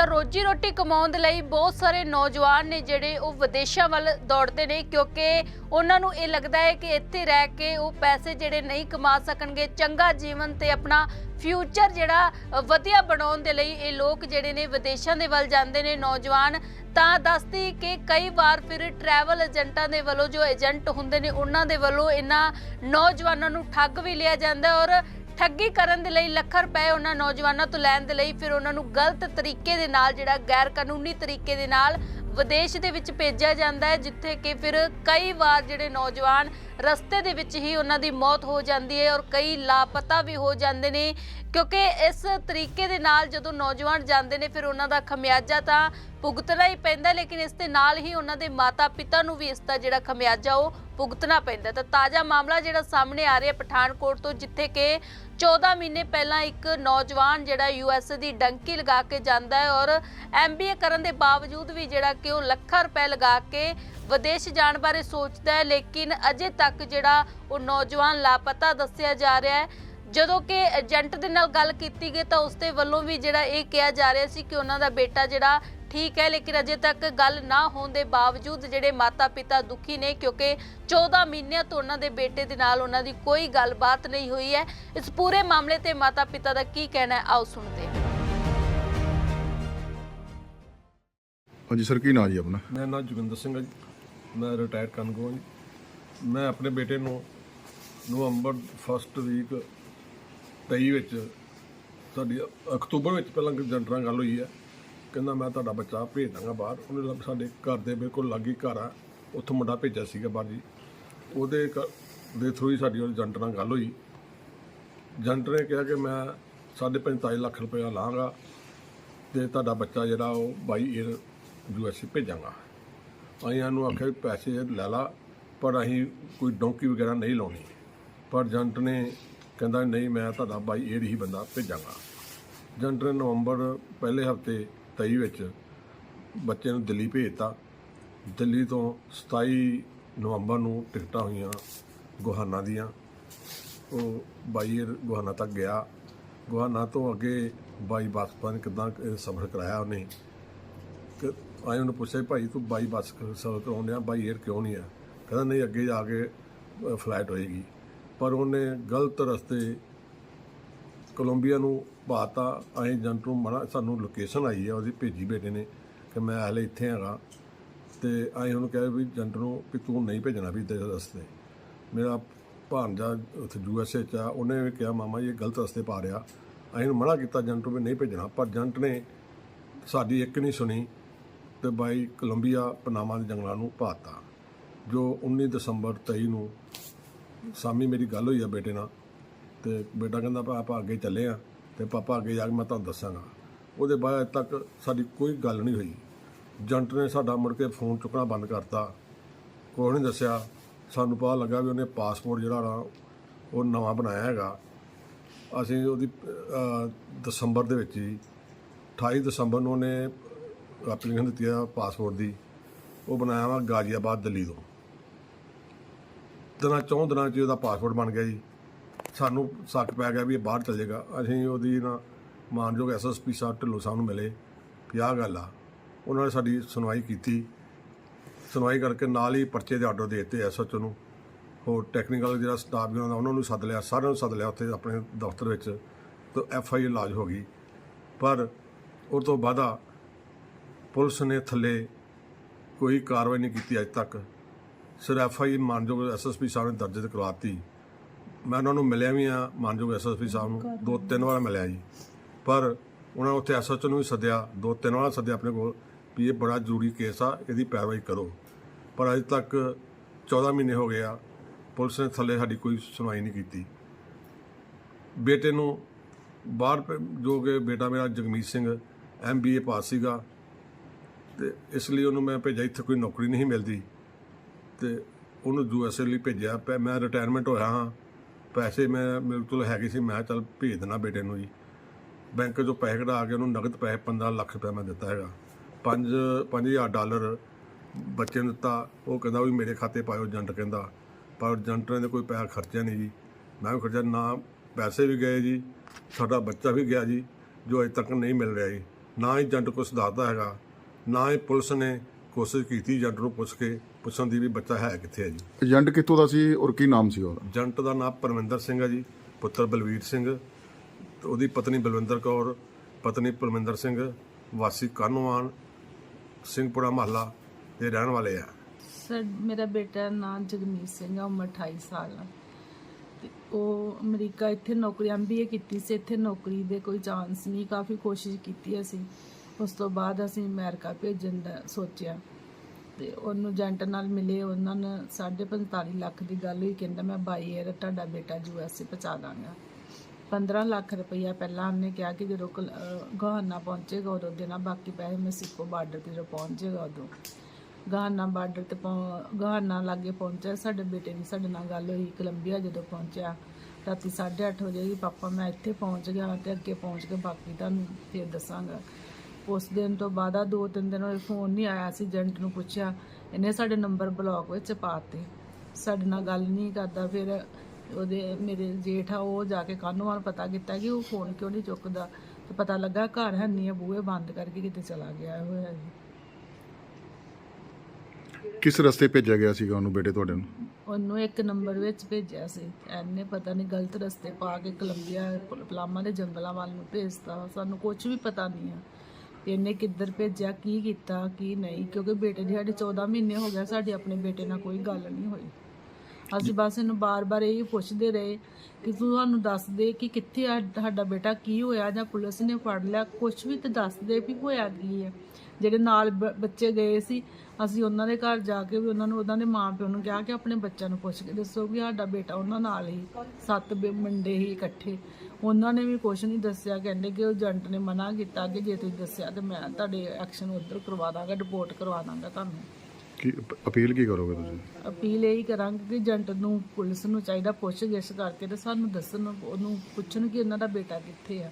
ਤਾਂ ਰੋਜੀ ਰੋਟੀ ਕਮਾਉਣ ਦੇ ਲਈ ਬਹੁਤ ਸਾਰੇ ਨੌਜਵਾਨ ਨੇ ਜਿਹੜੇ ਉਹ ਵਿਦੇਸ਼ਾਂ ਵੱਲ ਦੌੜਦੇ ਨੇ, ਕਿਉਂਕਿ ਉਹਨਾਂ ਨੂੰ ਇਹ ਲੱਗਦਾ ਹੈ ਕਿ ਇੱਥੇ ਰਹਿ ਕੇ ਉਹ ਪੈਸੇ ਜਿਹੜੇ ਨਹੀਂ ਕਮਾ ਸਕਣਗੇ, ਚੰਗਾ ਜੀਵਨ ਤੇ ਆਪਣਾ ਫਿਊਚਰ ਜਿਹੜਾ ਵਧੀਆ ਬਣਾਉਣ ਦੇ ਲਈ ਇਹ ਲੋਕ ਜਿਹੜੇ ਨੇ ਵਿਦੇਸ਼ਾਂ ਦੇ ਵੱਲ ਜਾਂਦੇ ਨੇ ਨੌਜਵਾਨ। ਤਾਂ ਦੱਸਦੀ ਕਿ ਕਈ ਵਾਰ ਫਿਰ ਟਰੈਵਲ ਏਜੰਟਾਂ ਦੇ ਵੱਲੋਂ ਜੋ ਏਜੰਟ ਹੁੰਦੇ ਨੇ, ਉਹਨਾਂ ਦੇ ਵੱਲੋਂ ਇਹਨਾਂ ਨੌਜਵਾਨਾਂ ਨੂੰ ਠੱਗ ਵੀ ਲਿਆ ਜਾਂਦਾ ਔਰ ਠੱਗੀ ਕਰਨ ਦੇ ਲਈ ਲੱਖਾਂ ਰੁਪਏ ਉਹਨਾਂ ਨੌਜਵਾਨਾਂ ਤੋਂ ਲੈਣ ਦੇ ਲਈ ਫਿਰ ਉਹਨਾਂ ਨੂੰ ਗਲਤ ਤਰੀਕੇ ਦੇ ਨਾਲ ਜਿਹੜਾ ਗੈਰ ਕਾਨੂੰਨੀ ਤਰੀਕੇ ਦੇ ਨਾਲ ਵਿਦੇਸ਼ ਦੇ ਵਿੱਚ ਭੇਜਿਆ ਜਾਂਦਾ ਹੈ, ਜਿੱਥੇ ਕਿ ਫਿਰ ਕਈ ਵਾਰ ਜਿਹੜੇ ਨੌਜਵਾਨ ਰਸਤੇ ਦੇ ਵਿੱਚ ਹੀ ਉਹਨਾਂ ਦੀ ਮੌਤ ਹੋ ਜਾਂਦੀ ਹੈ ਔਰ ਕਈ ਲਾਪਤਾ ਵੀ ਹੋ ਜਾਂਦੇ ਨੇ। ਕਿਉਂਕਿ ਇਸ ਤਰੀਕੇ ਦੇ ਨਾਲ ਜਦੋਂ ਨੌਜਵਾਨ ਜਾਂਦੇ ਨੇ ਫਿਰ ਉਹਨਾਂ ਦਾ ਖਮਿਆਜਾ ਤਾਂ ਭੁਗਤਣਾ ਹੀ ਪੈਂਦਾ, ਲੇਕਿਨ ਇਸ ਦੇ ਨਾਲ ਹੀ ਉਹਨਾਂ ਦੇ ਮਾਤਾ-ਪਿਤਾ ਨੂੰ ਵੀ ਇਸ ਦਾ ਜਿਹੜਾ ਖਮਿਆਜਾ ਉਹ ਭੁਗਤਣਾ ਪੈਂਦਾ ਤਾਂ ਤਾਜ਼ਾ ਮਾਮਲਾ ਜਿਹੜਾ ਸਾਹਮਣੇ ਆ ਰਿਹਾ ਪਠਾਨਕੋਟ ਤੋਂ, ਜਿੱਥੇ ਕਿ 14 ਮਹੀਨੇ ਪਹਿਲਾਂ ਇੱਕ ਨੌਜਵਾਨ ਜਿਹੜਾ ਯੂਐਸ ਦੀ ਡੰਕੀ ਲਗਾ ਕੇ ਜਾਂਦਾ ਹੈ ਔਰ ਐਮਬੀਏ ਕਰਨ ਦੇ ਬਾਵਜੂਦ ਵੀ ਜਿਹੜਾ ਕਿ ਉਹ ਲੱਖਾਂ ਰੁਪਏ ਲਗਾ ਕੇ ਵਿਦੇਸ਼ ਜਾਣ ਬਾਰੇ ਸੋਚਦਾ ਹੈ, ਲੇਕਿਨ ਅਜੇ ਤੱਕ ਜਿਹੜਾ ਉਹ ਨੌਜਵਾਨ ਲਾਪਤਾ ਦੱਸਿਆ ਜਾ ਰਿਹਾ ਹੈ। ਜਦੋਂ ਕਿ ਏਜੰਟ ਦੇ ਨਾਲ ਗੱਲ ਕੀਤੀ ਗਈ ਤਾਂ ਉਸ ਦੇ ਵੱਲੋਂ ਵੀ ਜਿਹੜਾ ਇਹ ਕਿਹਾ ਜਾ ਰਿਹਾ ਸੀ ਕਿ ਉਹਨਾਂ ਦਾ ਬੇਟਾ ਜਿਹੜਾ ਠੀਕ ਹੈ ਲੇਕਿਨ ਅਜੇ ਤੱਕ ਗੱਲ ਨਾ ਹੋਣ ਦੇ ਬਾਵਜੂਦ ਜਿਹੜੇ ਮਾਤਾ-ਪਿਤਾ ਦੁਖੀ ਨੇ ਕਿਉਂਕਿ 14 ਮਹੀਨਿਆਂ ਤੋਂ ਉਹਨਾਂ ਦੇ ਬੇਟੇ ਦੇ ਨਾਲ ਉਹਨਾਂ ਦੀ ਕੋਈ ਗੱਲਬਾਤ ਨਹੀਂ ਹੋਈ ਹੈ। ਇਸ ਪੂਰੇ ਮਾਮਲੇ ਤੇ ਮਾਤਾ-ਪਿਤਾ ਦਾ ਕੀ ਕਹਿਣਾ ਹੈ ਆਓ ਸੁਣਦੇ ਹਾਂ। ਹਾਂਜੀ ਸਰ ਕੀ ਨਾਂ ਜੀ ਆਪਣਾ? ਮੇਰਾ ਨਾਮ ਜੋਗਿੰਦਰ ਸਿੰਘ ਹੈ ਜੀ। ਮੈਂ ਰਿਟਾਇਰਡ ਕਨਗੋ ਜੀ। ਮੈਂ ਆਪਣੇ ਬੇਟੇ ਨੂੰ ਨਵੰਬਰ ਫਸਟ ਵੀਕ 23 ਵਿੱਚ ਸਾਡੀ ਅਕਤੂਬਰ ਵਿੱਚ ਪਹਿਲਾਂ ਨਾਲ ਗੱਲ ਹੋਈ ਹੈ। ਕਹਿੰਦਾ ਮੈਂ ਤੁਹਾਡਾ ਬੱਚਾ ਭੇਜ ਦਾਂਗਾ ਬਾਹਰ। ਉਹਨੇ ਲੱਗ- ਸਾਡੇ ਘਰ ਦੇ ਬਿਲਕੁਲ ਲਾਗੇ ਘਰ ਆ। ਉੱਥੋਂ ਮੁੰਡਾ ਭੇਜਿਆ ਸੀਗਾ ਬਾਹਰ ਜੀ। ਉਹਦੇ ਕ- ਦੇ ਥਰੂ ਹੀ ਸਾਡੀ ਉਹ ਏਜੰਟ ਨਾਲ ਗੱਲ ਹੋਈ। ਏਜੰਟ ਨੇ ਕਿਹਾ ਕਿ ਮੈਂ 45 ਲੱਖ ਰੁਪਇਆ ਲਾਂਗਾ ਤੇ ਤੁਹਾਡਾ ਬੱਚਾ ਜਿਹੜਾ ਉਹ ਬਾਈ 에ਅਰ ਯੂਐਸਏ ਭੇਜਾਂਗਾ। ਅਸੀਂ ਇਹਨੂੰ ਆਖਿਆ ਵੀ ਪੈਸੇ ਲੈ ਲਾ, ਪਰ ਅਸੀਂ ਕੋਈ ਡੋਂਕੀ ਵਗੈਰਾ ਨਹੀਂ ਲਾਉਣੀ। ਪਰ ਏਜੰਟ ਨੇ ਕਹਿੰਦਾ ਨਹੀਂ, ਮੈਂ ਤੁਹਾਡਾ ਬਾਈ 에ਅਰ ਹੀ ਬੰਦਾ ਭੇਜਾਂਗਾ। ਏਜੰਟ ਨੇ ਨਵੰਬਰ ਪਹਿਲੇ ਹਫ਼ਤੇ 23 ਵਿੱਚ ਬੱਚੇ ਨੂੰ ਦਿੱਲੀ ਭੇਜਤਾ। ਦਿੱਲੀ ਤੋਂ 27 ਨਵੰਬਰ ਨੂੰ ਟਿਕਟਾਂ ਹੋਈਆਂ ਗੁਹਾਨਾ ਦੀਆਂ। ਉਹ ਬਾਈ 에ਅਰ ਗੁਹਾਨਾ ਤੱਕ ਗਿਆ। ਗੁਹਾਨਾ ਤੋਂ ਅੱਗੇ ਬਾਈ ਬੱਸ ਪਤਾ ਨਹੀਂ ਕਿੱਦਾਂ ਸਫ਼ਰ ਕਰਾਇਆ ਉਹਨੇ। ਕਿ ਆਏ ਉਹਨੂੰ ਪੁੱਛਿਆ ਵੀ ਭਾਈ ਤੂੰ ਬਾਈ ਬੱਸ ਸਫ਼ਰ ਕਰਾਉਂਦੇ ਆ ਬਾਈ ਏਅਰ ਕਿਉਂ ਨਹੀਂ ਆ? ਕਹਿੰਦਾ ਨਹੀਂ, ਅੱਗੇ ਜਾ ਕੇ ਫਲਾਈਟ ਹੋਏਗੀ। ਪਰ ਉਹਨੇ ਗਲਤ ਰਸਤੇ ਕੋਲੰਬੀਆ ਨੂੰ ਪਾਤਾ ਅਸੀਂ ਏਜੰਟ ਨੂੰ ਮਾੜਾ ਸਾਨੂੰ ਲੋਕੇਸ਼ਨ ਆਈ ਹੈ ਉਹਦੀ ਭੇਜੀ ਬੇਟੇ ਨੇ ਕਿ ਮੈਂ ਹਲੇ ਇੱਥੇ ਹੈਗਾ। ਤੇ ਅਸੀਂ ਉਹਨੂੰ ਕਿਹਾ ਵੀ ਏਜੰਟ ਨੂੰ ਕਿ ਤੂੰ ਨਹੀਂ ਭੇਜਣਾ ਵੀ ਤੇਰੇ ਰਸਤੇ। ਮੇਰਾ ਭਾਂਜਾ ਉੱਥੇ ਯੂਐਸਏ ਚ ਆ, ਉਹਨੇ ਵੀ ਕਿਹਾ, ਮਾਮਾ ਜੀ, ਇਹ ਗਲਤ ਰਸਤੇ ਪਾ ਰਿਹਾ। ਅਸੀਂ ਉਹਨੂੰ ਮਨਾ ਕੀਤਾ ਏਜੰਟ ਨੂੰ ਵੀ ਨਹੀਂ ਭੇਜਣਾ। ਪਰ ਏਜੰਟ ਨੇ ਸਾਡੀ ਇੱਕ ਨਹੀਂ ਸੁਣੀ ਤੇ ਬਾਈ ਕੋਲੰਬੀਆ ਪਨਾਮਾ ਦੇ ਜੰਗਲਾਂ ਨੂੰ ਪਾਤਾ ਜੋ 19 ਦਸੰਬਰ 23 ਨੂੰ ਸਾਮੀ ਮੇਰੀ ਗੱਲ ਹੋਈ ਆ ਬੇਟੇ ਨਾਲ ਤੇ ਬੇਟਾ ਕਹਿੰਦਾ ਪਾ ਆਪਾਂ ਅੱਗੇ ਚੱਲੇ ਆ ਤੇ ਪਾਪਾ ਅੱਗੇ ਜਾ ਕੇ ਮੈਂ ਤੁਹਾਨੂੰ ਦੱਸਾਂਗਾ। ਉਹਦੇ ਬਾਅਦ ਅੱਜ ਤੱਕ ਸਾਡੀ ਕੋਈ ਗੱਲ ਨਹੀਂ ਹੋਈ। ਏਜੰਟ ਨੇ ਸਾਡਾ ਮੁੜ ਕੇ ਫੋਨ ਚੁੱਕਣਾ ਬੰਦ ਕਰਤਾ। ਕੋਈ ਨਹੀਂ ਦੱਸਿਆ। ਸਾਨੂੰ ਪਤਾ ਲੱਗਾ ਵੀ ਉਹਨੇ ਪਾਸਪੋਰਟ ਜਿਹੜਾ ਨਾ ਉਹ ਨਵਾਂ ਬਣਾਇਆ ਹੈਗਾ। ਅਸੀਂ ਉਹਦੀ ਦਸੰਬਰ ਦੇ ਵਿੱਚ ਹੀ 28 ਦਸੰਬਰ ਨੂੰ ਉਹਨੇ ਐਪਲੀਕੇਸ਼ਨ ਦਿੱਤੀ ਆ ਪਾਸਪੋਰਟ ਦੀ। ਉਹ ਬਣਾਇਆ ਵਾ ਗਾਜ਼ੀਆਬਾਦ ਦਿੱਲੀ ਤੋਂ। ਦਿਨਾਂ ਚੌਂ ਦਿਨਾਂ 'ਚ ਉਹਦਾ ਪਾਸਪੋਰਟ ਬਣ ਗਿਆ ਜੀ। ਸਾਨੂੰ ਸ਼ੱਕ ਪੈ ਗਿਆ ਵੀ ਇਹ ਬਾਹਰ ਚਲ ਜਾਏਗਾ ਅਸੀਂ ਉਹਦੀ ਨਾ ਮਾਨਯੋਗ ਐਸਐਸਪੀ ਸਾਹਿਬ ਢਿੱਲੋਂ ਸਾਹਿਬ ਨੂੰ ਮਿਲੇ ਵੀ ਆਹ ਗੱਲ ਆ। ਉਹਨਾਂ ਨੇ ਸਾਡੀ ਸੁਣਵਾਈ ਕੀਤੀ। ਸੁਣਵਾਈ ਕਰਕੇ ਨਾਲ ਹੀ ਪਰਚੇ ਦੇ ਆਰਡਰ ਦੇ ਦਿੱਤੇ ਐਸਐਚਓ ਨੂੰ। ਹੋਰ ਟੈਕਨੀਕਲ ਜਿਹੜਾ ਸਟਾਫ ਜਿਹੜਾ ਉਹਨਾਂ ਨੂੰ ਸੱਦ ਲਿਆ, ਸਾਰਿਆਂ ਨੂੰ ਸੱਦ ਲਿਆ ਉੱਥੇ ਆਪਣੇ ਦਫ਼ਤਰ ਵਿੱਚ। ਤੇ ਐਫ ਆਈ ਲਾਜ ਹੋ ਗਈ। ਪਰ ਉਹ ਤੋਂ ਬਾਅਦਾ ਪੁਲਿਸ ਨੇ ਥੱਲੇ ਕੋਈ ਕਾਰਵਾਈ ਨਹੀਂ ਕੀਤੀ ਅੱਜ ਤੱਕ। ਸਿਰਫ ਐਫ ਆਈ ਮਾਨਯੋਗ ਐਸਐਸਪੀ ਸਾਹਿਬ ਨੇ ਦਰਜ ਕਰਵਾਤੀ ਮੈਂ ਉਹਨਾਂ ਨੂੰ ਮਿਲਿਆ ਵੀ ਆ ਮਾਨਯੋਗ ਐਸਐਸਪੀ ਸਾਹਿਬ ਨੂੰ। ਦੋ ਤਿੰਨ ਵਾਰ ਮਿਲਿਆ ਜੀ। ਪਰ ਉਹਨਾਂ ਉੱਥੇ ਐਸਐਚਓ ਨੂੰ ਵੀ ਸੱਦਿਆ ਦੋ ਤਿੰਨ ਵਾਰ ਸੱਦਿਆ ਆਪਣੇ ਕੋਲ ਵੀ ਇਹ ਬੜਾ ਜ਼ਰੂਰੀ ਕੇਸ ਆ ਇਹਦੀ ਪੈਰਵਾਈ ਕਰੋ। ਪਰ ਅਜੇ ਤੱਕ 14 ਮਹੀਨੇ ਹੋ ਗਏ ਆ ਪੁਲਿਸ ਨੇ ਥੱਲੇ ਸਾਡੀ ਕੋਈ ਸੁਣਵਾਈ ਨਹੀਂ ਕੀਤੀ। ਬੇਟੇ ਨੂੰ ਬਾਹਰ ਜੋ ਕਿ ਬੇਟਾ ਮੇਰਾ ਜਗਮੀਤ ਸਿੰਘ ਐਮਬੀਏ ਪਾਸ ਸੀਗਾ। ਤੇ ਇਸ ਲਈ ਉਹਨੂੰ ਮੈਂ ਭੇਜਿਆ ਇੱਥੇ ਕੋਈ ਨੌਕਰੀ ਨਹੀਂ ਮਿਲਦੀ। ਤੇ ਉਹਨੂੰ ਯੂਐਸਏ ਲਈ ਭੇਜਿਆ। ਮੈਂ ਰਿਟਾਇਰਮੈਂਟ ਹੋਇਆ ਹਾਂ। ਪੈਸੇ ਮੈਂ ਮੇਰੇ ਕੋਲ ਹੈਗੇ ਸੀ, ਮੈਂ ਕਿਹਾ ਚੱਲ ਭੇਜ ਦੇਣਾ ਬੇਟੇ ਨੂੰ ਜੀ। ਬੈਂਕ ਚੋਂ ਪੈਸੇ ਕਢਾ ਕੇ ਉਹਨੂੰ ਨਗਦ ਪੈਸੇ 15 ਲੱਖ ਰੁਪਏ ਮੈਂ ਦਿੱਤਾ ਹੈਗਾ। 5 5000 ਡਾਲਰ ਬੱਚੇ ਨੂੰ ਦਿੱਤਾ। ਉਹ ਕਹਿੰਦਾ ਵੀ ਮੇਰੇ ਖਾਤੇ ਪਾਇਓ ਏਜੰਟ ਕਹਿੰਦਾ। ਪਰ ਏਜੰਟ ਨੇ ਕੋਈ ਪੈਸਾ ਖਰਚਿਆ ਨਹੀਂ ਜੀ। ਮੈਂ ਵੀ ਖਰਚਿਆ ਨਾ ਪੈਸੇ ਵੀ ਗਏ ਜੀ, ਸਾਡਾ ਬੱਚਾ ਵੀ ਗਿਆ ਜੀ, ਜੋ ਅਜੇ ਤੱਕ ਨਹੀਂ ਮਿਲ ਰਿਹਾ ਜੀ। ਨਾ ਹੀ ਏਜੰਟ ਕੁਛ ਦੱਸਦਾ ਹੈਗਾ, ਨਾ ਹੀ ਪੁਲਿਸ ਨੇ ਕੋਸ਼ਿਸ਼ ਕੀਤੀ ਏਜੰਟ ਨੂੰ ਪੁੱਛ ਕੇ ਪੁੱਛਣ ਦੀ ਵੀ ਬੱਚਾ ਹੈ ਕਿੱਥੇ ਹੈ ਜੀ? ਏਜੰਟ ਕਿੱਥੋਂ ਦਾ ਸੀ ਔਰ ਕੀ ਨਾਮ ਸੀ ਉਹਦਾ? ਏਜੰਟ ਦਾ ਨਾਮ ਪਰਮਿੰਦਰ ਸਿੰਘ ਹੈ ਜੀ ਪੁੱਤਰ ਬਲਵੀਰ ਸਿੰਘ ਤੇ ਉਹਦੀ ਪਤਨੀ ਬਲਵਿੰਦਰ ਕੌਰ ਪਤਨੀ ਪਰਮਿੰਦਰ ਸਿੰਘ ਵਾਸੀ ਕਾਨੂੰਵਾਨ ਸਿੰਘਪੁਰਾ ਮਹੱਲਾ ਦੇ ਰਹਿਣ ਵਾਲੇ ਆ। ਸਰ ਮੇਰਾ ਬੇਟਾ ਨਾਮ ਜਗਮੀਤ ਸਿੰਘ ਆ ਉਮਰ 28 ਸਾਲ ਆ। ਤੇ ਉਹ ਅਮਰੀਕਾ ਇੱਥੇ ਨੌਕਰੀ ਐਮਬੀਏ ਕੀਤੀ ਸੀ ਇੱਥੇ ਨੌਕਰੀ ਦੇ ਕੋਈ ਚਾਂਸ ਨਹੀਂ ਕਾਫੀ ਕੋਸ਼ਿਸ਼ ਕੀਤੀ ਅਸੀਂ। ਉਸ ਤੋਂ ਬਾਅਦ ਅਸੀਂ ਅਮਰੀਕਾ ਭੇਜਣ ਦਾ ਸੋਚਿਆ ਤੇ ਉਹਨੂੰ ਏਜੰਟ ਨਾਲ ਮਿਲੇ, ਉਹਨਾਂ ਨੇ 45 ਲੱਖ ਦੀ ਗੱਲ ਹੋਈ, ਕਹਿੰਦਾ ਮੈਂ ਬਾਈ ਏਅਰ ਤੁਹਾਡਾ ਬੇਟਾ ਯੂਐਸਏ ਪਹੁੰਚਾ ਦਾਂਗਾ। 15 ਲੱਖ ਰੁਪਈਆ ਪਹਿਲਾਂ ਉਹਨੇ ਕਿਹਾ ਕਿ ਜਦੋਂ ਕਲ- ਅਹ, ਗਹਾਨਾ ਪਹੁੰਚੇਗਾ ਉਦੋਂ ਦੇਣਾ, ਬਾਕੀ ਪੈਸੇ ਮੈਕਸੀਕੋ ਬਾਰਡਰ ਤੇ ਜਦੋਂ ਪਹੁੰਚੇਗਾ ਉਦੋਂ। ਗਾਨਾ ਬਾਰਡਰ ਤੇ ਪਹੁੰ- ਗਾਨਾ ਲਾਗੇ ਪਹੁੰਚਿਆ, ਸਾਡੇ ਬੇਟੇ ਦੀ ਸਾਡੇ ਨਾਲ ਗੱਲ ਹੋਈ, ਕੋਲੰਬੀਆ ਜਦੋਂ ਪਹੁੰਚਿਆ, ਰਾਤੀ 8:30 ਵਜੇ ਵੀ ਪਾਪਾ, ਮੈਂ ਇੱਥੇ ਪਹੁੰਚ ਗਿਆ ਤੇ ਅੱਗੇ ਪਹੁੰਚ ਕੇ ਬਾਕੀ ਤੁਹਾਨੂੰ ਫਿਰ ਦੱਸਾਂਗਾ। ਉਸ ਦਿਨ ਤੋਂ ਬਾਅਦ ਆ ਦੋ ਤਿੰਨ ਦਿਨ ਹੋਏ ਫੋਨ ਨਹੀਂ ਆਇਆ ਸੀ ਏਜੰਟ ਨੂੰ ਪੁੱਛਿਆ। ਇਹਨੇ ਸਾਡੇ ਨੰਬਰ ਬਲੌਕ ਵਿੱਚ ਪਾਤੇ। ਸਾਡੇ ਨਾਲ ਗੱਲ ਨਹੀਂ ਕਰਦਾ ਫਿਰ ਉਹਦੇ ਮੇਰੇ ਜੇਠ ਆ ਉਹ ਜਾ ਕੇ ਕਾਨੂੰਨ ਪਤਾ ਕੀਤਾ ਕਿ ਉਹ ਫੋਨ ਕਿਉਂ ਨਹੀਂ ਚੁੱਕਦਾ। ਤੇ ਪਤਾ ਲੱਗਾ ਘਰ ਹੈ ਨਹੀਂ ਆ ਬੂਹੇ ਬੰਦ ਕਰਕੇ ਕਿਤੇ ਚਲਾ ਗਿਆ ਹੋਇਆ ਜੀ ਕਿਸ ਰਸਤੇ ਭੇਜਿਆ ਗਿਆ ਸੀਗਾ ਉਹਨੂੰ ਬੇਟੇ ਤੁਹਾਡੇ ਨੂੰ? ਉਹਨੂੰ ਇੱਕ ਨੰਬਰ ਵਿੱਚ ਭੇਜਿਆ ਸੀ। ਐਨੇ ਪਤਾ ਨਹੀਂ ਗਲਤ ਰਸਤੇ ਪਾ ਕੇ ਕੋਲੰਬੀਆ ਪਲਾਮਾ ਦੇ ਜੰਗਲਾਂ ਵੱਲ ਨੂੰ ਭੇਜਤਾ। ਸਾਨੂੰ ਕੁਝ ਵੀ ਪਤਾ ਨਹੀਂ ਆ। ਕਿ ਇਹਨੇ ਕਿੱਧਰ ਭੇਜਿਆ, ਕੀ ਕੀਤਾ, ਕੀ ਨਹੀਂ, ਕਿਉਂਕਿ ਬੇਟੇ ਦੀ ਸਾਡੇ 14 ਮਹੀਨੇ ਹੋ ਗਿਆ ਸਾਡੇ ਆਪਣੇ ਬੇਟੇ ਨਾਲ ਕੋਈ ਗੱਲ ਨਹੀਂ ਹੋਈ। ਅਸੀਂ ਬਸ ਇਹਨੂੰ ਬਾਰ-ਬਾਰ ਇਹ ਪੁੱਛਦੇ ਰਹੇ ਕਿ ਤੂੰ ਸਾਨੂੰ ਦੱਸ ਦੇ ਕਿ ਕਿੱਥੇ ਆ ਤੁਹਾਡਾ ਬੇਟਾ ਕੀ ਹੋਇਆ ਜਾਂ ਪੁਲਿਸ ਨੇ ਫੜ ਲਿਆ ਕੁਝ ਵੀ ਤੇ ਦੱਸ ਦੇ ਵੀ ਹੋਇਆ ਕੀ ਹੈ ਜਿਹੜੇ ਨਾਲ ਬੱਚੇ ਗਏ ਸੀ ਅਸੀਂ ਉਹਨਾਂ ਦੇ ਘਰ ਜਾ ਕੇ ਵੀ ਉਹਨਾਂ ਨੂੰ ਉਹਨਾਂ ਦੇ ਮਾਂ ਪਿਓ ਨੂੰ ਕਿਹਾ ਕਿ ਆਪਣੇ ਬੱਚਿਆਂ ਨੂੰ ਪੁੱਛ ਕੇ ਦੱਸੋ ਵੀ ਸਾਡਾ ਬੇਟਾ ਉਹਨਾਂ ਨਾਲ ਹੀ ਸੱਤ ਮੁੰਡੇ ਹੀ ਇਕੱਠੇ। ਉਹਨਾਂ ਨੇ ਵੀ ਕੁਝ ਨਹੀਂ ਦੱਸਿਆ ਕਹਿੰਦੇ ਕਿ ਉਹ ਏਜੰਟ ਨੇ ਮਨਾ ਕੀਤਾ ਕਿ ਜੇ ਤੁਸੀਂ ਦੱਸਿਆ ਤੇ ਮੈਂ ਤੁਹਾਡੇ ਐਕਸ਼ਨ ਉਧਰ ਕਰਵਾ ਦਾਂਗਾ ਰਿਪੋਰਟ ਕਰਵਾ ਦਾਂਗਾ ਤੁਹਾਨੂੰ। ਕੀ ਅਪ- ਅਪੀਲ ਕੀ ਕਰੋਗੇ ਤੁਸੀਂ? ਅਪੀਲ ਇਹੀ ਕਰਾਂਗੇ ਕਿ ਏਜੰਟ ਨੂੰ ਪੁਲਿਸ ਨੂੰ ਚਾਹੀਦਾ ਪੁੱਛ ਗਿੱਛ ਕਰਕੇ ਤੇ ਸਾਨੂੰ ਦੱਸਣ ਉਹਨੂੰ ਪੁੱਛਣ ਕਿ ਉਹਨਾਂ ਦਾ ਬੇਟਾ ਕਿੱਥੇ ਆ।